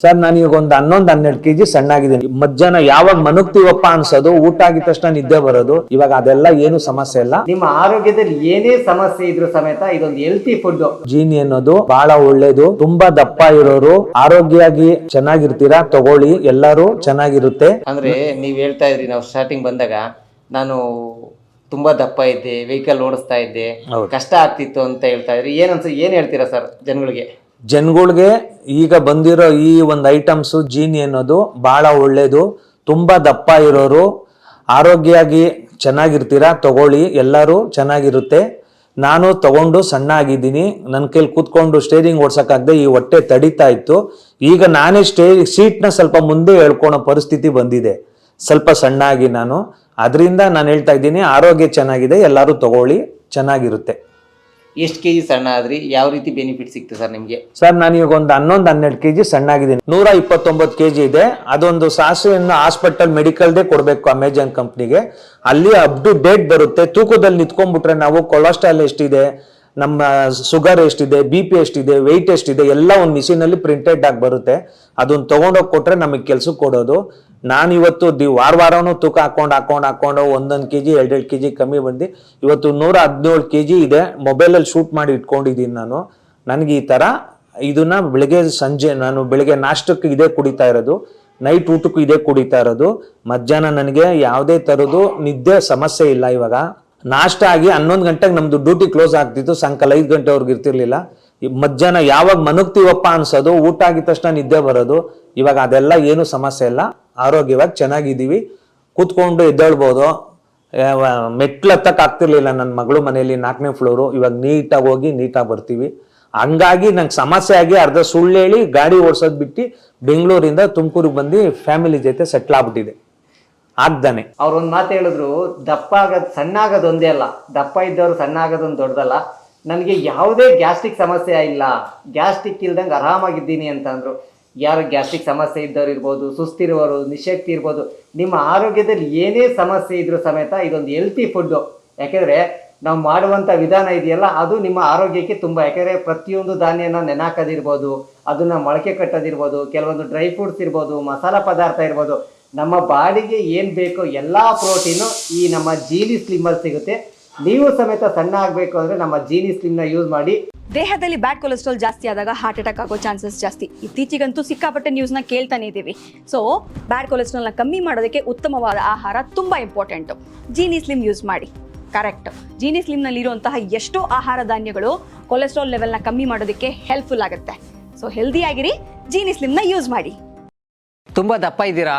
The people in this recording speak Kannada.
ಸರ್ ನಾನು ಈಗ ಒಂದು ಹನ್ನೊಂದು ಹನ್ನೆರಡು ಕೆಜಿ ಸಣ್ಣ ಆಗಿದ್ದೀನಿ ಮಧ್ಯಾಹ್ನ ಯಾವಾಗ ಮನುಗ್ತೀವಪ್ಪ ಅನ್ಸೋದು ಊಟ ಆಗಿದ ತಕ್ಷಣ ನಿದ್ದೆ ಬರೋದು ಇವಾಗ ಅದೆಲ್ಲ ಏನು ಸಮಸ್ಯೆ ಇಲ್ಲ. ನಿಮ್ಮ ಆರೋಗ್ಯದಲ್ಲಿ ಏನೇ ಸಮಸ್ಯೆ ಇದ್ರು ಸಮೇತ ಇದೊಂದು ಹೆಲ್ತಿ ಫುಡ್ ಜೀನಿ ಅನ್ನೋದು ಬಹಳ ಒಳ್ಳೇದು ತುಂಬಾ ದಪ್ಪ ಇರೋರು ಆರೋಗ್ಯವಾಗಿ ಚೆನ್ನಾಗಿರ್ತೀರಾ ತಗೊಳ್ಳಿ ಎಲ್ಲರೂ ಚೆನ್ನಾಗಿರುತ್ತೆ. ಅಂದ್ರೆ ನೀವ್ ಹೇಳ್ತಾ ಇದ್ರಿ ನಾವು ಸ್ಟಾರ್ಟಿಂಗ್ ಬಂದಾಗ ನಾನು ತುಂಬಾ ದಪ್ಪ ಇದ್ದೆ ವೆಹಿಕಲ್ ಓಡಿಸ್ತಾ ಇದ್ದೆ ಹೌದು. ಕಷ್ಟ ಆಗ್ತಿತ್ತು ಅಂತ ಹೇಳ್ತಾ ಇದ್ರಿ. ಏನ್ ಅನ್ಸ ಏನ್ ಹೇಳ್ತೀರಾ ಸರ್ ಜನಗಳಿಗೆ? ಜನಗಳಿಗೆ ಈಗ ಬಂದಿರೋ ಈ ಒಂದು ಐಟಮ್ಸ್ ಜೀನಿ ಅನ್ನೋದು ಬಹಳ ಒಳ್ಳೆಯದು ತುಂಬಾ ದಪ್ಪ ಇರೋರು ಆರೋಗ್ಯವಾಗಿ ಚೆನ್ನಾಗಿರ್ತೀರಾ, ತಗೊಳ್ಳಿ. ಎಲ್ಲರೂ ಚೆನ್ನಾಗಿರುತ್ತೆ. ನಾನು ತಗೊಂಡು ಸಣ್ಣ ಆಗಿದ್ದೀನಿ ನನ್ನ ಕೈಲಿ ಕೂತ್ಕೊಂಡು ಸ್ಟೇರಿಂಗ್ ಓಡ್ಸೋಕ್ಕಾಗದೆ ಈ ಹೊಟ್ಟೆ ತಡಿತಾ ಇತ್ತು. ಈಗ ನಾನೇ ಸ್ಟೇ ಸೀಟ್ನ ಸ್ವಲ್ಪ ಮುಂದೆ ಹೇಳ್ಕೊಳೋ ಪರಿಸ್ಥಿತಿ ಬಂದಿದೆ. ಸ್ವಲ್ಪ ಸಣ್ಣ ಆಗಿ ನಾನು. ಅದರಿಂದ ನಾನು ಹೇಳ್ತಾ ಇದ್ದೀನಿ, ಆರೋಗ್ಯ ಚೆನ್ನಾಗಿದೆ, ಎಲ್ಲರೂ ತಗೊಳ್ಳಿ, ಚೆನ್ನಾಗಿರುತ್ತೆ. ಎಷ್ಟು ಕೆಜಿ ಸಣ್ಣ ಆದ್ರಿ? ಯಾವ ರೀತಿ ಬೆನಿಫಿಟ್ ಸಿಕ್ತು ಸರ್ ನಿಮ್ಗೆ? ಸರ್, ನಾನು ಈಗ ಒಂದು ಹನ್ನೊಂದು, ಹನ್ನೆರಡು ಕೆಜಿ ಸಣ್ಣ ಆಗಿದ್ದೀನಿ ನೂರ ಇಪ್ಪತ್ತೊಂಬತ್ತು ಕೆಜಿ ಇದೆ. ಅದೊಂದು ಸಾಸಿವೆಯನ್ನು ಹಾಸ್ಪಿಟಲ್ ಮೆಡಿಕಲ್ದೇ ಕೊಡಬೇಕು ಅಮೆಜಾನ್ ಕಂಪ್ನಿಗೆ ಅಲ್ಲಿ ಅಪ್ ಟು ಡೇಟ್ ಬರುತ್ತೆ. ತೂಕದಲ್ಲಿ ನಿಂತ್ಕೊಂಡ್ಬಿಟ್ರೆ ನಾವು ಕೊಲೆಸ್ಟ್ರಾಲ್ ಎಷ್ಟಿದೆ? ನಮ್ಮ ಶುಗರ್ ಎಷ್ಟಿದೆ ಬಿ ಪಿ ಎಷ್ಟಿದೆ ವೆಯ್ಟ್ ಎಷ್ಟಿದೆ, ಎಲ್ಲ ಒಂದು ಮಿಷಿನಲ್ಲಿ ಪ್ರಿಂಟೆಡ್ ಆಗಿ ಬರುತ್ತೆ. ಅದನ್ನ ತೊಗೊಂಡೋಗಿ ಕೊಟ್ರೆ ನಮಗೆ ಕೆಲ್ಸಕ್ಕೆ ಕೊಡೋದು. ನಾನು ಇವತ್ತು ದಿ, ವಾರ ವಾರನೂ ತೂಕ ಹಾಕೊಂಡು ಹಾಕೊಂಡು ಹಾಕೊಂಡು ಒಂದೊಂದು ಕೆ ಜಿ ಎರಡೆರಡು ಕೆ ಜಿ ಕಮ್ಮಿ ಬಂದು, ಇವತ್ತು ನೂರ ಹದಿನೇಳು ಕೆ ಜಿ ಇದೆ ಮೊಬೈಲಲ್ಲಿ ಶೂಟ್ ಮಾಡಿ ಇಟ್ಕೊಂಡಿದ್ದೀನಿ ನಾನು. ನನಗೆ ಈ ಥರ ಇದನ್ನ ಬೆಳಿಗ್ಗೆ ಸಂಜೆ, ನಾನು ಬೆಳಿಗ್ಗೆ ನಾಷ್ಟಕ್ಕೆ ಇದೇ ಕುಡಿತಾ ಇರೋದು. ನೈಟ್ ಊಟಕ್ಕೂ ಇದೇ ಕುಡಿತಾ ಇರೋದು. ಮಧ್ಯಾಹ್ನ ನನಗೆ ಯಾವುದೇ ಥರದ್ದು ನಿದ್ದೆ ಸಮಸ್ಯೆ ಇಲ್ಲ ಇವಾಗ. ನಾಷ್ಟ ಆಗಿ ಹನ್ನೊಂದು ಗಂಟೆಗೆ ನಮ್ಮದು ಡ್ಯೂಟಿ ಕ್ಲೋಸ್ ಆಗ್ತಿತ್ತು. ಸಾಯಂಕಾಲ ಐದು ಗಂಟೆವರೆಗೆ ಇರ್ತಿರ್ಲಿಲ್ಲ. ಮಧ್ಯಾಹ್ನ ಯಾವಾಗ ಮನಗ್ತೀವಪ್ಪ ಅನ್ಸೋದು, ಊಟ ಆಗಿದ ತಕ್ಷಣ ನಿದ್ದೆ ಬರೋದು. ಇವಾಗ ಅದೆಲ್ಲ ಏನು ಸಮಸ್ಯೆ ಇಲ್ಲ. ಆರೋಗ್ಯವಾಗಿ ಚೆನ್ನಾಗಿದ್ದೀವಿ. ಕೂತ್ಕೊಂಡು ಎದ್ದೇಳ್ಬೋದು. ಮೆಟ್ಲು ಹತ್ತಕ್ಕೆ ಆಗ್ತಿರ್ಲಿಲ್ಲ ನನ್ನ ಮಗಳು ಮನೆಯಲ್ಲಿ ನಾಲ್ಕನೇ ಫ್ಲೋರು ಇವಾಗ ನೀಟಾಗಿ ಹೋಗಿ ನೀಟಾಗಿ ಬರ್ತೀವಿ. ಹಂಗಾಗಿ ನಂಗೆ ಸಮಸ್ಯೆ ಆಗಿ ಅರ್ಧ ಸುಳ್ಳು ಹೇಳಿ ಗಾಡಿ ಓಡಿಸೋದು ಬಿಟ್ಟು ಬೆಂಗಳೂರಿಂದ ತುಮಕೂರಿಗೆ ಬಂದು ಫ್ಯಾಮಿಲಿ ಜೊತೆ ಸೆಟ್ಲ್ ಆಗ್ಬಿಟ್ಟಿದೆ. ಆಗ್ದಾನೆ. ಅವ್ರೊಂದು ಮಾತು ಹೇಳಿದ್ರು, ದಪ್ಪ ಆಗೋದು ಸಣ್ಣ ಆಗೋದು ಒಂದೇ ಅಲ್ಲ. ದಪ್ಪ ಇದ್ದವರು ಸಣ್ಣ ಆಗೋದೊಂದು ದೊಡ್ಡದಲ್ಲ. ನನಗೆ ಯಾವುದೇ ಗ್ಯಾಸ್ಟ್ರಿಕ್ ಸಮಸ್ಯೆ ಇಲ್ಲ. ಗ್ಯಾಸ್ಟ್ರಿಕ್ ಇಲ್ದಂಗೆ ಆರಾಮಾಗಿದ್ದೀನಿ ಅಂತ ಅಂದ್ರು. ಯಾರು ಗ್ಯಾಸ್ಟ್ರಿಕ್ ಸಮಸ್ಯೆ ಇದ್ದವ್ರು ಇರ್ಬೋದು ಸುಸ್ತಿರುವವರು ನಿಶಕ್ತಿ ಇರ್ಬೋದು, ನಿಮ್ಮ ಆರೋಗ್ಯದಲ್ಲಿ ಏನೇ ಸಮಸ್ಯೆ ಇದ್ರೂ ಸಮೇತ ಇದೊಂದು ಹೆಲ್ತಿ ಫುಡ್ಡು ಯಾಕೆಂದರೆ ನಾವು ಮಾಡುವಂಥ ವಿಧಾನ ಇದೆಯಲ್ಲ, ಅದು ನಿಮ್ಮ ಆರೋಗ್ಯಕ್ಕೆ ತುಂಬ. ಯಾಕೆಂದರೆ ಪ್ರತಿಯೊಂದು ಧಾನ್ಯನ ನೆನಾಕೋದಿರ್ಬೋದು, ಅದನ್ನು ಮೊಳಕೆ ಕಟ್ಟೋದಿರ್ಬೋದು, ಕೆಲವೊಂದು ಡ್ರೈ ಫ್ರೂಟ್ಸ್ ಇರ್ಬೋದು, ಮಸಾಲ ಪದಾರ್ಥ ಇರ್ಬೋದು ನಮ್ಮ ಬಾಡಿಗೆ ಏನು ಬೇಕೋ ಎಲ್ಲ ಪ್ರೋಟೀನು ಈ ನಮ್ಮ ಜೀನಿ ಸ್ಲಿಮ್ಮಲ್ಲಿ ಸಿಗುತ್ತೆ. ನೀವು ಸಮೇತ ಸಣ್ಣ ಆಗಬೇಕು ಅಂದರೆ ನಮ್ಮ ಜೀನಿ ಸ್ಲಿಮ್ನ ಯೂಸ್ ಮಾಡಿ. ದೇಹದಲ್ಲಿ ಬ್ಯಾಡ್ ಕೊಲೆಸ್ಟ್ರಾಲ್ ಜಾಸ್ತಿ ಆದಾಗ ಹಾರ್ಟ್ ಅಟ್ಯಾಕ್ ಆಗೋ ಚಾನ್ಸಸ್ ಜಾಸ್ತಿ. ಇತ್ತೀಚೆಗಂತೂ ಸಿಕ್ಕಾಪಟ್ಟೆ ನ್ಯೂಸ್ನ ಕೇಳ್ತಾನೆ ಇದ್ದೀವಿ ಸೊ ಬ್ಯಾಡ್ ಕೊಲೆಸ್ಟ್ರಾಲ್ನ ಕಮ್ಮಿ ಮಾಡೋದಕ್ಕೆ ಉತ್ತಮವಾದ ಆಹಾರ ತುಂಬ ಇಂಪಾರ್ಟೆಂಟು ಜೀನಿ ಸ್ಲಿಮ್ ಯೂಸ್ ಮಾಡಿ. ಕರೆಕ್ಟ್ ಜೀನಿ ಸ್ಲಿಮ್ನಲ್ಲಿರುವಂತಹ ಎಷ್ಟೋ ಆಹಾರ ಧಾನ್ಯಗಳು ಕೊಲೆಸ್ಟ್ರಾಲ್ ಲೆವೆಲ್ನ ಕಮ್ಮಿ ಮಾಡೋದಕ್ಕೆ ಹೆಲ್ಪ್ಫುಲ್ ಆಗುತ್ತೆ. ಸೊ ಹೆಲ್ದಿ ಆಗಿರಿ ಜೀನಿ ಸ್ಲಿಮ್ನ ಯೂಸ್ ಮಾಡಿ. ತುಂಬಾ ದಪ್ಪ ಇದ್ದೀರಾ?